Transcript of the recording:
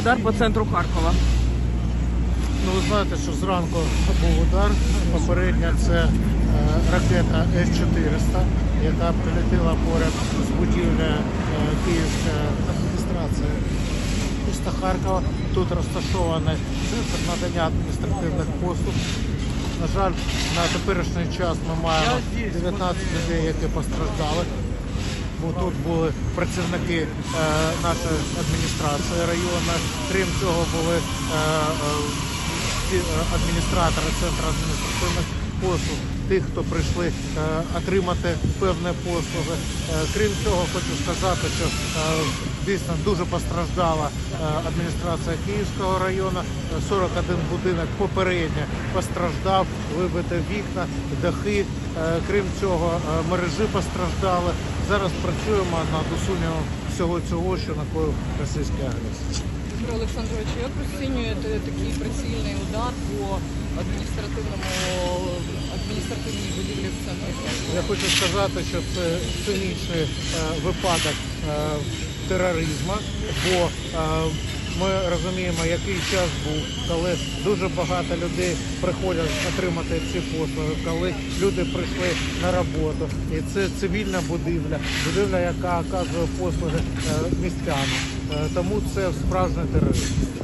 Удар по центру Харкова. Ну, ви знаєте, що зранку був удар. Попередня це е, ракета С-400, яка прилетіла поряд з будівлею е, Київської адміністрації міста Харкова. Тут розташований центр надання адміністративних послуг. На жаль, на теперішній час ми маємо 19 людей, які постраждали. Бо тут були працівники е, нашої адміністрації району. Крім цього, були е, е, адміністратори центру адміністративних послуг, тих, хто прийшли е, отримати певні послуги. Е, крім цього, хочу сказати, що е, дійсно дуже постраждала адміністрація Київського району. Е, 41 будинок попередньо постраждав, вибити вікна, дахи. Крім цього, мережі постраждали. Зараз працюємо над усуненням всього цього, що накоїв російський агресор. Дмитро Олександрович, як розцінюєте такий прицільний удар по адміністративному адміністративній будівлі в центрі Харкова? Я хочу сказати, що це цинічний е, випадок е, тероризму, бо е, ми розуміємо, який час був, коли дуже багато людей приходять отримати ці послуги, коли люди прийшли на роботу. І це цивільна будівля, будівля, яка оказує послуги містянам. Тому це справжній тероризм.